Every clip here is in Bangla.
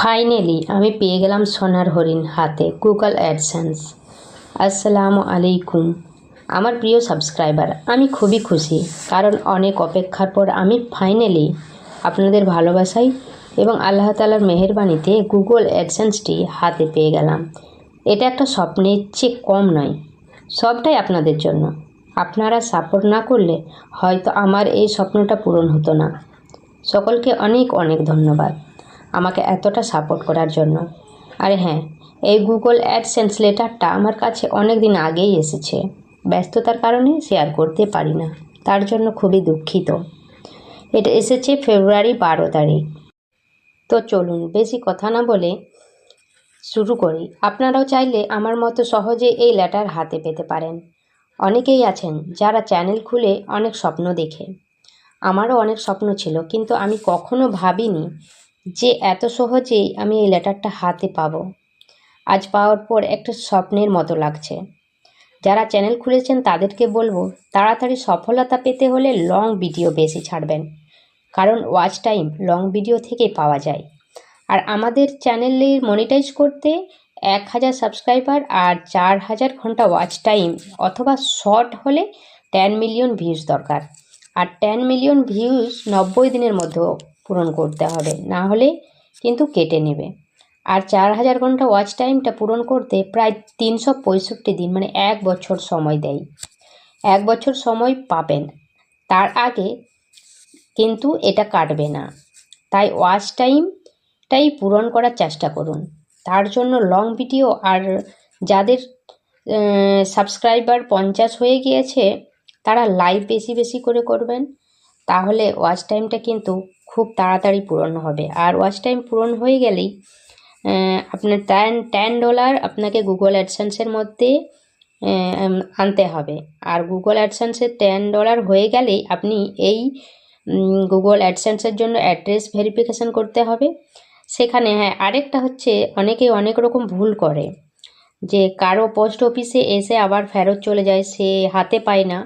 ফাইনালি আমি পেয়ে গেলাম সোনার হরিণ হাতে গুগল অ্যাডসেন্স আসসালামু আলাইকুম। আমার প্রিয় সাবস্ক্রাইবার, আমি খুবই খুশি, কারণ অনেক অপেক্ষার পর আমি ফাইনালি আপনাদের ভালোবাসাই এবং আল্লাহ তালার মেহেরবানিতে গুগল অ্যাডসেন্সটি হাতে পেয়ে গেলাম। এটা একটা স্বপ্নের চেয়ে কম নয়, সবটাই আপনাদের জন্য। আপনারা সাপোর্ট না করলে হয়তো আমার এই স্বপ্নটা পূরণ হতো না। সকলকে অনেক অনেক ধন্যবাদ। আমাকে এতটা সাপোর্ট করার জন্য। আরে হ্যাঁ এই গুগল অ্যাডসেন্স লেটারটা আমার কাছে অনেক দিন আগেই এসেছে। ব্যস্ততার কারণে শেয়ার করতে পারি না। তার জন্য খুবই দুঃখিত। এটা এসেছে ফেব্রুয়ারি বারো তারিখ। তো চলুন, বেশি কথা না বলে শুরু করি। আপনারাও চাইলে আমার মতো সহজে এই লেটার হাতে পেতে পারেন। অনেকেই আছেন যারা চ্যানেল খুলে অনেক স্বপ্ন দেখে। আমারও অনেক স্বপ্ন ছিল, কিন্তু আমি কখনো ভাবিনি যে এত সহজেই আমি এই লেটারটা হাতে পাবো। আজ পাওয়ার পর একটা স্বপ্নের মতো লাগছে। যারা চ্যানেল খুলেছেন তাদেরকে বলব, তাড়াতাড়ি সফলতা পেতে হলে লং ভিডিও বেশি ছাড়বেন। কারণ ওয়াচ টাইম লং ভিডিও থেকে পাওয়া যায়। আর আমাদের চ্যানেলের মনিটাইজ করতে এক হাজার সাবস্ক্রাইবার আর চার হাজার ঘণ্টা ওয়াচ টাইম অথবা শর্ট হলে টেন মিলিয়ন ভিউজ দরকার। আর টেন মিলিয়ন ভিউজ নব্বই দিনের মধ্যে পূরণ করতে হবে। না হলে কিন্তু কেটে নেবে। আর চার হাজার ঘণ্টা ওয়াচ টাইমটা পূরণ করতে প্রায় তিনশো পঁয়ষট্টি দিন মানে এক বছর সময় দেয়। এক বছর সময় পাবেন। তার আগে কিন্তু এটা কাটবে না। তাই ওয়াচ টাইমটাই পূরণ করার চেষ্টা করুন। তার জন্য লং ভিডিও আর যাদের সাবস্ক্রাইবার পঞ্চাশ হয়ে গিয়েছে, তারা লাইভ বেশি বেশি করে করবেন। তাহলে ওয়াচ টাইমটা কিন্তু খুব তাড়াতাড়ি পূরণ হবে। আর ওয়াচ টাইম পূরণ হয়ে গেলেই আপনার টেন টেন ডলার আপনাকে গুগল অ্যাডসেন্সের মধ্যে আনতে হবে। আর গুগল অ্যাডসেন্সের টেন ডলার হয়ে গেলেই আপনি এই গুগল অ্যাডসেন্সের জন্য অ্যাড্রেস ভেরিফিকেশান করতে হবে। সেখানে হ্যাঁ আরেকটা হচ্ছে অনেকে অনেক রকম ভুল করে। যে কারও পোস্ট অফিসে এসে আবার ফেরত চলে যায়, সে হাতে পায় না।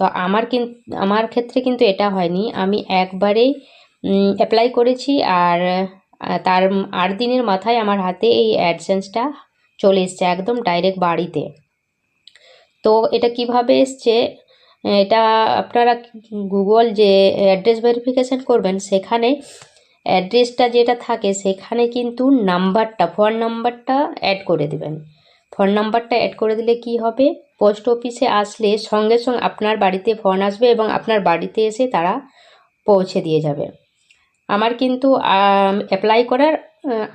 তো আমার কিন্তু আমার ক্ষেত্রে কিন্তু এটা হয়নি। আমি একবারেই অ্যাপ্লাই করেছি আর তার আট দিনের মাথায় আমার হাতে এই অ্যাডসেন্সটা চলে এসছে একদম ডাইরেক্ট বাড়িতে। তো এটা কীভাবে এসছে? এটা আপনারা গুগল যে অ্যাড্রেস ভেরিফিকেশান করবেন, সেখানে অ্যাড্রেসটা যেটা থাকে, সেখানে কিন্তু নাম্বারটা ফোন নাম্বারটা অ্যাড করে দেবেন। ফোন নাম্বারটা অ্যাড করে দিলে কি হবে? পোস্ট অফিসে আসলে সঙ্গে সঙ্গে আপনার বাড়িতে ফোন আসবে এবং আপনার বাড়িতে এসে তারা পৌঁছে দিয়ে যাবে। আমার কিন্তু অ্যাপ্লাই করার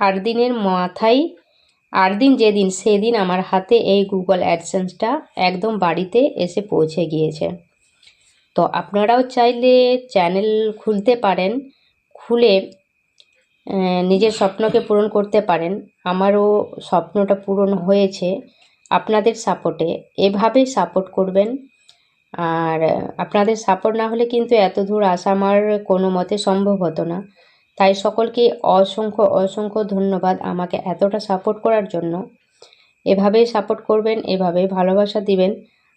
আট দিনের মাথায়, আট দিন যেদিন সেদিন আমার হাতে এই গুগল অ্যাডসেন্সটা একদম বাড়িতে এসে পৌঁছে গিয়েছে। তো আপনারাও চাইলে চ্যানেল খুলতে পারেন। খুলে নিজের স্বপ্নকে পূরণ করতে পারেন। আমারও স্বপ্নটা পূরণ হয়েছে আপনাদের সাপোর্টে এভাবেই সাপোর্ট করবেন। আর আপনাদের সাপোর্ট না হলে কিন্তু এত দূর আসা আমার কোনো মতে সম্ভব হতো না। তাই সকলকে অসংখ্য অসংখ্য ধন্যবাদ আমাকে এতটা সাপোর্ট করার জন্য। এভাবেই সাপোর্ট করবেন, এভাবেই ভালোবাসা দিবেন।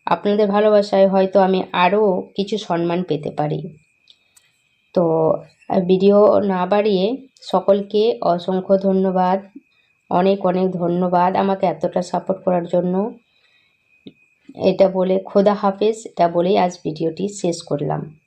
আপনাদের ভালোবাসায় হয়তো আমি আরও কিছু সম্মান পেতে পারি। ভিডিও না বাড়িয়ে সকলকে অসংখ্য ধন্যবাদ। অনেক অনেক ধন্যবাদ আমাকে এতটা সাপোর্ট করার জন্য। এটা বলে খোদা হাফেজ, এটা বলেই আজ ভিডিওটি শেষ করলাম।